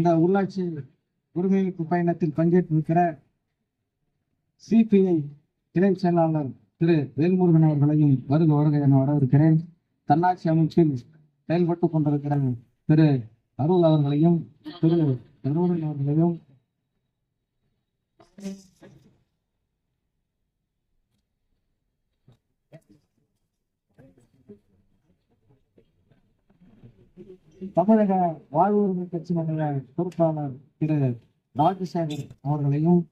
இந்த உள்ளாட்சி உரிமைப்பு பயணத்தில் பங்கேற்றிருக்கிற சிபிஐ இணை செயலாளர் திரு வேல்முருகன் அவர்களையும் வருக வருக என வரவிருக்கிறேன் தன்னாட்சி அமைப்பில் செயல்பட்டுக் கொண்டிருக்கிற திரு அருள் அவர்களையும் திரு தருணன் அவர்களையும் தமிழக வாழ்வுரிமை கட்சியினுடைய பொறுப்பாளர் திரு ராஜசேகர் அவர்களையும்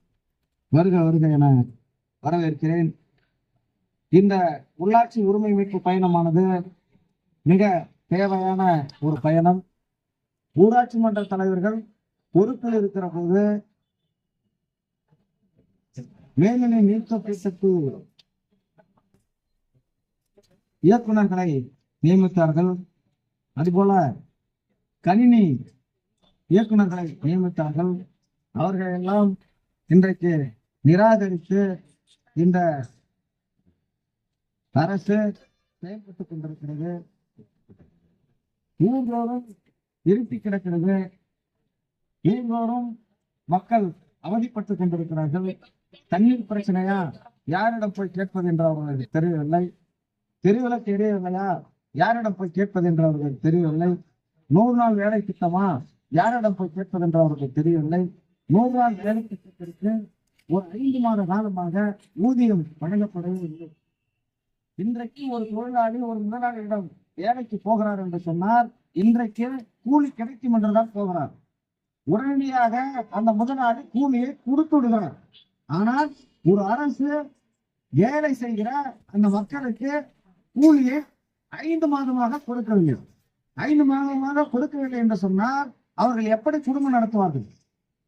வருக வருக என வரவேற்கிறேன். இந்த உள்ளாட்சி உரிமை மீட்பு பயணமானது மிக தேவையான ஒரு பயணம். ஊராட்சி மன்ற தலைவர்கள் பொறுப்பில் இருக்கிற போது மேல்நிலை நீக்க இயக்குநர்களை நியமித்தார்கள். அதுபோல கணினி இயக்குநர்களை நியமித்தார்கள். அவர்கள் எல்லாம் இன்றைக்கு நிராகரித்து இந்த அரசு செயல்பட்டுக் கொண்டிருக்கிறது. ஊர்தோறும் இருட்டி கிடக்கிறது. ஊர்தோறும் மக்கள் அவதிப்பட்டுக் கொண்டிருக்கிறார்கள். தண்ணீர் பிரச்சனையா? யாரிடம் போய் கேட்பது என்று அவர்களுக்கு தெரியவில்லை. தெருவிளக்கு இடையவில்லையா யாரிடம் போய் கேட்பது என்று அவர்களுக்கு தெரியவில்லை. நூறு நாள் வேலை திட்டமா? யாரிடம் போய் கேட்பது என்று அவர்களுக்கு தெரியவில்லை. நூறு நாள் வேலை திட்டத்திற்கு ஒரு ஐந்து மாத காலமாக ஊதியம் வழங்கப்படவே இல்லை இன்றைக்கு ஒரு தொழிலாளி ஒரு முதலாளியிடம் வேலைக்கு போகிறார் என்று சொன்னால் இன்றைக்கு கூலி கிடைக்கும் என்றுதான் போகிறார். உடனடியாக அந்த முதலாளி கூலியை கொடுத்து விடுகிறார். ஆனால் ஒரு அரசு வேலை செய்கிற அந்த மக்களுக்கு கூலியை ஐந்து மாதமாக கொடுக்கவில்லை. ஐந்து மாதமாக கொடுக்கவில்லை என்று சொன்னால் அவர்கள் எப்படி குடும்பம் நடத்துவார்கள்?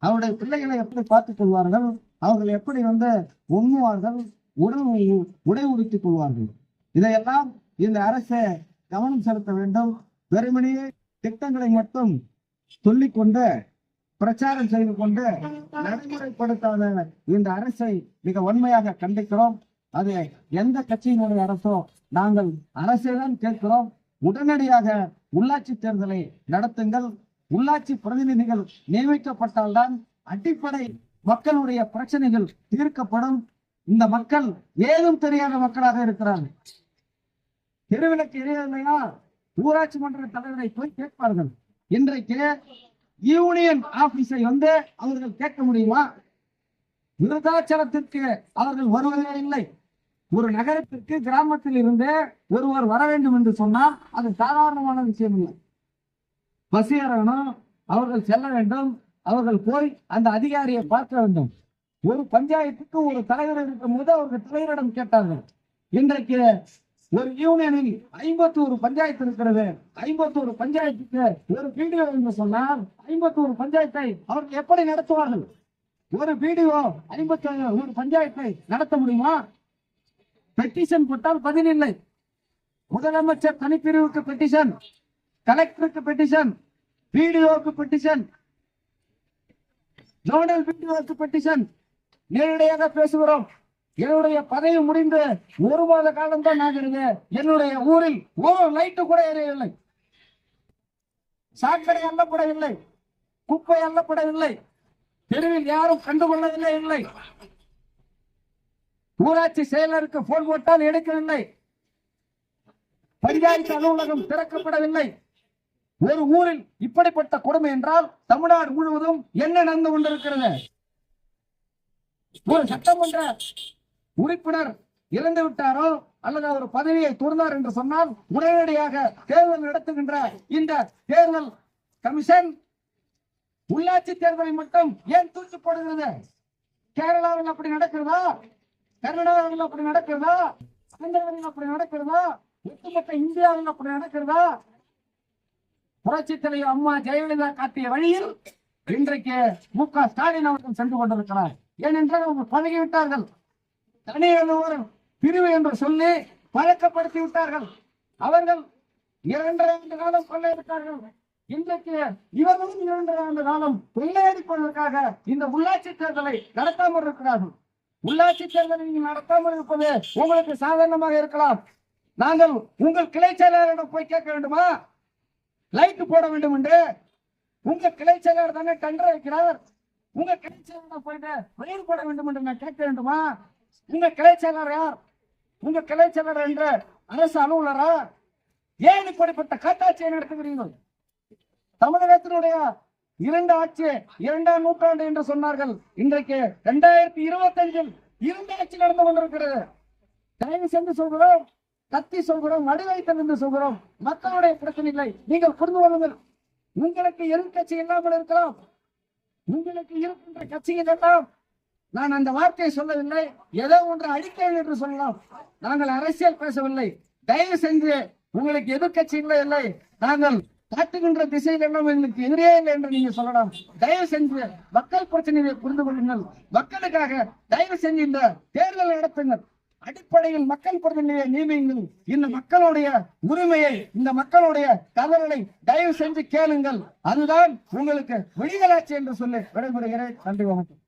அவருடைய பிள்ளைகளை எப்படி பார்த்துக் கொள்வார்கள்? அவர்கள் எப்படி வந்து உண்ணுவார்கள்? உடல் உடை உடுத்திக் கொள்வார்கள்? இதையெல்லாம் இந்த அரசு கவனம் செலுத்த வேண்டும். வெறுமனே திட்டங்களை மட்டும் சொல்லிக்கொண்டு பிரச்சாரம் செய்து கொண்டு நடைமுறைப்படுத்தாத இந்த அரசை மிக வன்மையாக கண்டிக்கிறோம். அது எந்த கட்சியினுடைய அரசோ நாங்கள் அரசை தான் கேட்கிறோம். உடனடியாக உள்ளாட்சி தேர்தலை நடத்துங்கள். உள்ளாட்சி பிரதிநிதிகள் நியமிக்கப்பட்டால்தான் அடிப்படை மக்களுடைய பிரச்சனைகள் தீர்க்கப்படும். இந்த மக்கள் ஏதும் தெரியாத மக்களாக இருக்கிறார்கள். தெருவிளக்கு எரியவில்லையா? ஊராட்சி மன்ற தலைவரை போய் கேட்பார்கள். இன்றைக்கு யூனியன் ஆபீஸை வந்து அவர்கள் கேட்க முடியுமா? விருதாச்சலத்திற்கு அவர்கள் வருவதே இல்லை. ஒரு நகரத்திற்கு கிராமத்தில் இருந்து ஒருவர் வர வேண்டும் என்று சொன்னால் அது சாதாரணமான விஷயம் இல்லை. பஸ் ஏறணும் அவர்கள் செல்ல வேண்டும் அவர்கள் போய் அந்த அதிகாரியை பார்க்க வேண்டும். ஒரு பஞ்சாயத்துக்கு ஒரு தலைவர் இருக்கும் போது அவர்கள் தலைவரிடம் கேட்டார்கள். இன்றைக்கு ஒரு யூனியனில் ஐம்பத்தோரு பஞ்சாயத்து இருக்கிறது. ஐம்பத்தோரு பஞ்சாயத்துக்கு ஒரு பிடிஓ என்று சொன்னால் ஐம்பத்தோரு பஞ்சாயத்தை அவர்கள் எப்படி நடத்துவார்கள்? ஒரு பிடிஓ ஐம்பத்தி ஒரு பஞ்சாயத்தை நடத்த முடியுமா? பெட்டிஷன் போட்டால் பதில் இல்லை முதலமைச்சர் தனிப்பிரிவுக்கு பெட்டிஷன் கலெக்டருக்கு பெட்டிஷன் பிடிஓக்கு பெட்டிஷன் ஜோனல் பிடிஓக்கு பெட்டிஷன் நேரடியாக பேசுகிறோம். என்னுடைய பதவி முடிந்து ஒரு மாத காலம் தான் ஆகிறது. என்னுடைய ஊரில் ஒரு லைட்டு கூட எரியவில்லை. சாக்கடை அள்ளப்படவில்லை. குப்பை அள்ளப்படவில்லை. தெருவில் யாரும் கண்டுகொள்ளவில்லை. இல்லை ஊராட்சி செயலருக்கு போன் போட்டால் எடுக்கவில்லை. பஞ்சாயத்து அலுவலகம் திறக்கப்படவில்லை. ஒரு ஊரில் இப்படிப்பட்ட கொடுமை என்றால் தமிழ்நாடு முழுவதும் என்ன நடந்து கொண்டிருக்கிறது? ஒரு சட்டமன்ற உறுப்பினர் இறந்து விட்டாரோ அல்லது அவர் பதவியை துறந்தார் என்று சொன்னால் உடனடியாக தேர்தல் நடத்துகின்ற இந்த தேர்தல் கமிஷன் உள்ளாட்சி தேர்தலை மட்டும் ஏன் தூக்கி போடுகிறது? கேரளாவில் அப்படி நடக்கிறதா? கர்நாடகாவில் அப்படி நடக்கிறதா? ஆந்திராவில் அப்படி நடக்கிறதா? ஒட்டுமொத்த இந்தியாவில் அப்படி நடக்கிறதா? புரட்சி தலைவர் அம்மா ஜெயலலிதா காட்டிய வழியில் இன்றைக்கு மு க ஸ்டாலின் அவர்கள் சென்று கொண்டிருக்கிறார். ஏனென்றால் அவங்க பழகி விட்டார்கள் ஒரு பிரிவு என்று சொல்லி பழக்கப்படுத்தி விட்டார்கள் அவர்கள் இரண்டரை ஆண்டு காலம் கொள்ளையடித்தார்கள். இன்றைக்கு இவர்களும் இரண்டரை ஆண்டு காலம் கொள்ளையடிப்பதற்காக இந்த உள்ளாட்சி தேர்தலை நடத்தாமல் இருக்கிறார்கள். உள்ளாட்சி தேர்தலை நீங்கள் நடத்தாமல் இருப்பது உங்களுக்கு சாதாரணமாக இருக்கலாம். நாங்கள் உங்கள் கிளை செயலாளரிடம் போய் கேட்க வேண்டுமா? லைட் போட வேண்டும் என்று. உங்க கிளை செயலாளர் தானே கண்டு வைக்கிறார் உங்க கிளை செயலாளர் போயிட்டு வெளியில் போட வேண்டும் என்று நான் கேட்க வேண்டுமா? உங்க கிளை செயலாளர் யார்? உங்க கிளை செயலாளர் என்ற அரசு அலுவலரா? ஏன் இப்படிப்பட்ட காட்டாட்சியை நடத்துகிறீர்கள்? தமிழகத்தினுடைய இரண்டு ஆட்சி இரண்டாம் நூற்றாண்டு என்று சொன்னார்கள். இன்றைக்கு இரண்டாயிரத்தி இருபத்தி அஞ்சில் இரண்டு ஆட்சி நடந்து கொண்டிருக்கிறது. தயவு சென்று சொல்கிறோம் கத்தி சொல்கிறோம் நடுவைத்தல் என்று சொல்கிறோம். மக்களுடைய பிரச்சனை இல்லை. நீங்கள் புரிந்து கொள்ளுங்கள். உங்களுக்கு எதிர்கட்சி இல்லாமல் இருக்கலாம். உங்களுக்கு இருக்கின்ற கட்சிகள் எல்லாம் நான் அந்த வார்த்தையை சொல்லவில்லை. ஏதோ ஒன்று அடிக்கிறேன் என்று சொல்லலாம். நாங்கள் அரசியல் பேசவில்லை. தயவு செஞ்சு உங்களுக்கு எதிர்கட்சிகளே இல்லை இல்லை. நாங்கள் காட்டுகின்ற திசையில் எல்லாம் எங்களுக்கு எதிரே இல்லை என்று நீங்க சொல்லலாம். தயவு செஞ்சு மக்கள் பிரச்சனையை புரிந்து கொள்ளுங்கள். மக்களுக்காக தயவு செஞ்சு இந்த தேர்தலை நடத்துங்கள். அடிப்படையில் மக்கள் பிரதிநிதியை நியமியுங்கள். இந்த மக்களுடைய உரிமையை இந்த மக்களுடைய தவறுகளை தயவு செஞ்சு கேளுங்கள். அதுதான் உங்களுக்கு விடுதலாட்சி என்று சொல்லி விடைபெறுகிறேன். நன்றி வணக்கம்.